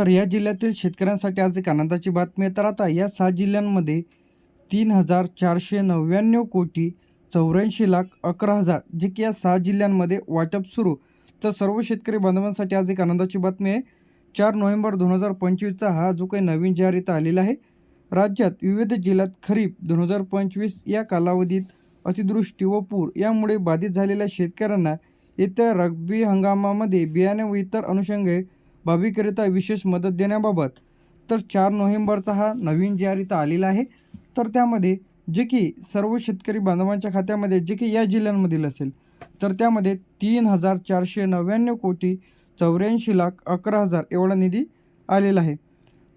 तर या जिल्ह्यातील शेतकऱ्यांसाठी आज एक आनंदाची बातमी आहे. तर आता या सहा जिल्ह्यांमध्ये तीन हजार चारशे नव्याण्णव कोटी चौऱ्याऐंशी लाख अकरा हजार जे की या सहा जिल्ह्यांमध्ये वाटप सुरू. तर सर्व शेतकरी बांधवांसाठी आज एक आनंदाची बातमी आहे. चार नोव्हेंबर दोन हजार पंचवीसचा हा जो काही नवीन जाहीर आलेला आहे. राज्यात विविध जिल्ह्यात खरीप दोन हजार पंचवीस या कालावधीत अतिवृष्टी व पूर यामुळे बाधित झालेल्या शेतकऱ्यांना येत्या रब्बी हंगामामध्ये बियाणे व इतर अनुषंगे बाबीकरिता विशेष मदत देण्याबाबत. तर चार नोव्हेंबरचा हा नवीन जारीता आलेला आहे. तर त्यामध्ये जे की सर्व शेतकरी बांधवांच्या खात्यामध्ये जे की या जिल्ह्यांमधील असेल तर त्यामध्ये तीन हजार चारशे नव्याण्णव कोटी चौऱ्याऐंशी लाख अकरा हजार एवढा निधी आलेला आहे.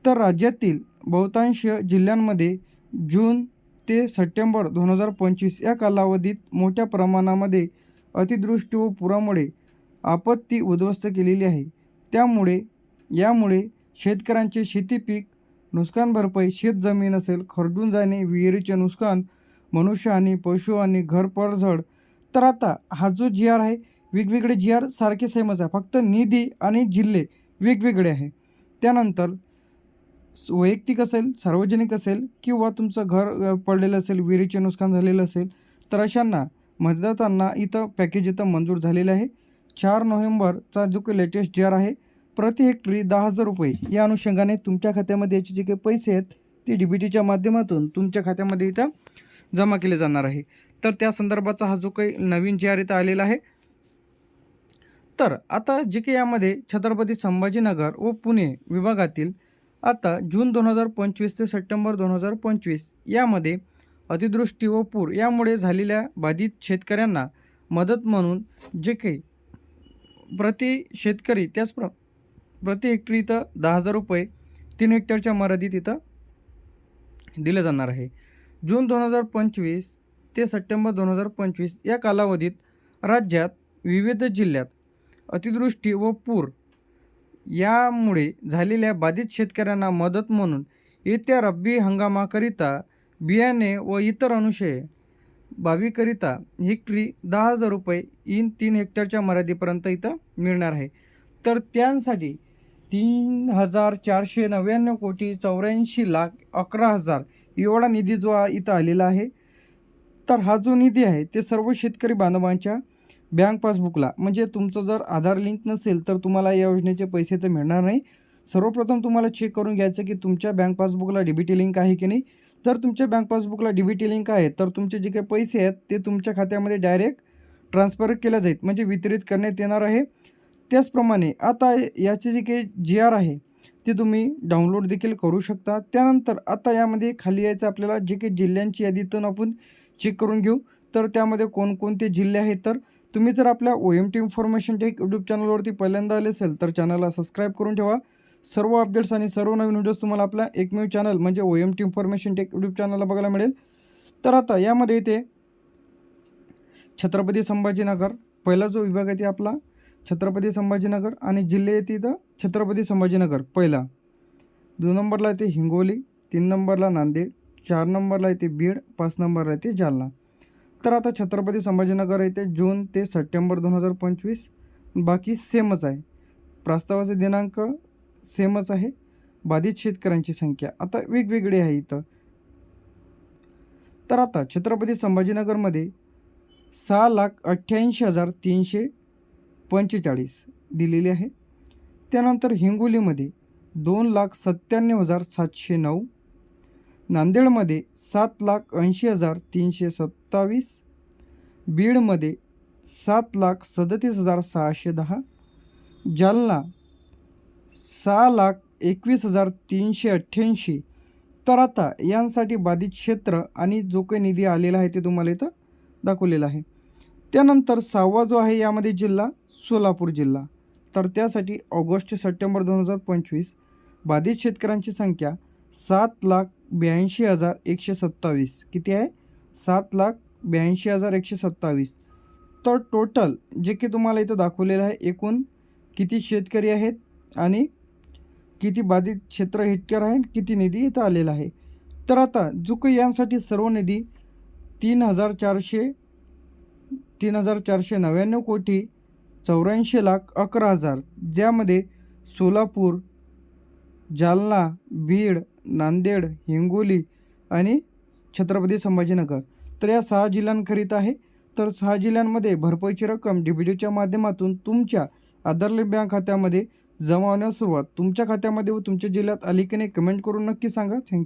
तर राज्यातील बहुतांश जिल्ह्यांमध्ये जून ते सप्टेंबर दोन हजार पंचवीस या कालावधीत मोठ्या प्रमाणामध्ये अतिदृष्टी व पुरामुळे आपत्ती उद्ध्वस्त केलेली आहे. त्यामुळे यामुळे शेतकऱ्यांचे शेती पीक नुकसान भरपाई शेतजमीन असेल खरडून जाणे विहिरीचे नुकसान मनुष्यहानी पशुहानी घर पडझड तर आता हा जो जी आर आहे वेगवेगळे जी आर सारखे सेमच आहे. फक्त निधी आणि जिल्हे वेगवेगळे आहे. त्यानंतर वैयक्तिक असेल सार्वजनिक असेल किंवा तुमचं घर पडलेलं असेल विहिरीचे नुकसान झालेलं असेल तर अशांना मतदातांना इथं पॅकेज इथं मंजूर झालेलं आहे. चार नोव्हेंबरचा जो काही लेटेस्ट जी आर आहे प्रति हेक्टरी दहा हजार रुपये. या अनुषंगाने तुमच्या खात्यामध्ये याचे जे काही पैसे आहेत ते डी बी टीच्या माध्यमातून तुमच्या खात्यामध्ये इथं जमा केले जाणार आहे. तर त्या संदर्भाचा हा जो काही नवीन जी आर इथं आलेला आहे. तर आता जे काही यामध्ये छत्रपती संभाजीनगर व पुणे विभागातील आता जून दोन हजार पंचवीस ते सप्टेंबर दोन हजार पंचवीस यामध्ये अतिवृष्टी व पूर यामुळे झालेल्या बाधित शेतकऱ्यांना मदत म्हणून जे काही प्रति शेतकरी त्याच प्र प्रति हेक्टरी इथं दहा हजार रुपये तीन हेक्टरच्या मर्यादित इथं दिलं जाणार आहे. जून दोन हजार पंचवीस ते सप्टेंबर दोन हजार पंचवीस या कालावधीत राज्यात विविध जिल्ह्यात अतिवृष्टी व पूर यामुळे झालेल्या बाधित शेतकऱ्यांना मदत म्हणून येत्या रब्बी हंगामाकरिता बियाणे व इतर अनुशय बावीकरिता हेक्टरी दहा हजार रुपये इन तीन हेक्टरच्या मर्यादेपर्यंत इथं मिळणार आहे. तर त्यांसाठी तीन हजार चारशे नव्याण्णव कोटी चौऱ्याऐंशी लाख अकरा हजार एवढा निधी जो इथं आलेला आहे. तर हा जो निधी आहे ते सर्व शेतकरी बांधवांच्या बँक पासबुकला म्हणजे तुमचं जर आधार लिंक नसेल तर तुम्हाला या योजनेचे पैसे तर मिळणार नाही. सर्वप्रथम तुम्हाला चेक करून घ्यायचं की तुमच्या बँक पासबुकला डी बी टी लिंक आहे की नाही. जर तुमच्या बँक पासबुकला डी बी टी लिंक आहे तर तुमचे जे काही पैसे आहेत ते तुमच्या खात्यामध्ये डायरेक्ट ट्रान्सफर केल्या जाईल म्हणजे वितरित करण्यात येणार आहे. त्याचप्रमाणे आता याचे जे काही जी आर आहे ते तुम्ही डाउनलोड देखील करू शकता. त्यानंतर आता यामध्ये खाली यायचं आपल्याला जे काही जिल्ह्यांची यादीतून आपण चेक करून घेऊ. तर त्यामध्ये कोणकोणते जिल्हे आहेत तर तुम्ही जर आपल्या O M T information tech YouTube चॅनलवरती पहिल्यांदा आले असेल तर चॅनलला सबस्क्राईब करून ठेवा. सर्व अपडेट्स आणि सर्व नवीन व्हिडिओज तुम्हाला आपल्या एकमेव चॅनल म्हणजे O M T information tech YouTube चॅनलला बघायला मिळेल. तर आता यामध्ये येते छत्रपती संभाजीनगर पहिला जो विभाग आहे ते आपला छत्रपती संभाजीनगर आणि जिल्हे येते इथं छत्रपती संभाजीनगर पहिला. दोन नंबरला येते हिंगोली तीन नंबरला नांदेड चार नंबरला येते बीड पाच नंबरला येते जालना. तर आता छत्रपती संभाजीनगर येते जून ते सप्टेंबर दोन हजार पंचवीस. बाकी सेमच आहे. प्रस्तावाचे दिनांक सेमच आहे. बाधित शेतकऱ्यांची संख्या आता वेगवेगळी आहे इथं. तर आता छत्रपती संभाजीनगरमध्ये सहा लाख अठ्ठ्याऐंशी हजार तीनशे पंचेचाळीस दिलेली आहे. त्यानंतर हिंगोलीमध्ये दोन लाख सत्त्याण्णव हजार सातशे नऊ. नांदेडमध्ये सात लाख ऐंशी हजार तीनशे सत्तावीस. बीडमध्ये सात लाख सदतीस हजार सहाशे दहा. जालना सहा लाख एकवीस हजार तीनशे अठ्ठ्याऐंशी. तर आता यांसाठी बाधित क्षेत्र आणि जो काही निधी आलेला आहे ते तुम्हाला इथं दाखवलेला आहे. त्यानंतर सहावा जो आहे यामध्ये जिल्हा सोलापूर जिल्हा. तर त्यासाठी ऑगस्ट सप्टेंबर दोन हजार पंचवीस बाधित शेतकऱ्यांची संख्या सात लाख ब्याऐंशी हजार एकशे सत्तावीस. किती आहे? सात लाख ब्याऐंशी हजार एकशे सत्तावीस. तर टोटल जे की तुम्हाला इथं दाखवलेलं आहे एकूण किती शेतकरी आहेत आणि किती बाधित क्षेत्र हेक्टर आहे किती निधी इथं आलेला आहे. तर आता जुक यांसाठी सर्व निधी तीन हजार चारशे तीन हजार चारशे नव्याण्णव कोटी चौऱ्याऐंशी लाख अकरा हजार. ज्यामध्ये सोलापूर जालना बीड नांदेड हिंगोली आणि छत्रपती संभाजीनगर. तर या सहा जिल्ह्यांकरिता आहे. तर सहा जिल्ह्यांमध्ये भरपाईची रक्कम डी माध्यमातून तुमच्या आधारले बँक खात्यामध्ये जमा होण्यास सुरुवात. तुमच्या खात्यामध्ये व तुमच्या जिल्ह्यात आली की नाही कमेंट करून नक्की सांगा. थँक्यू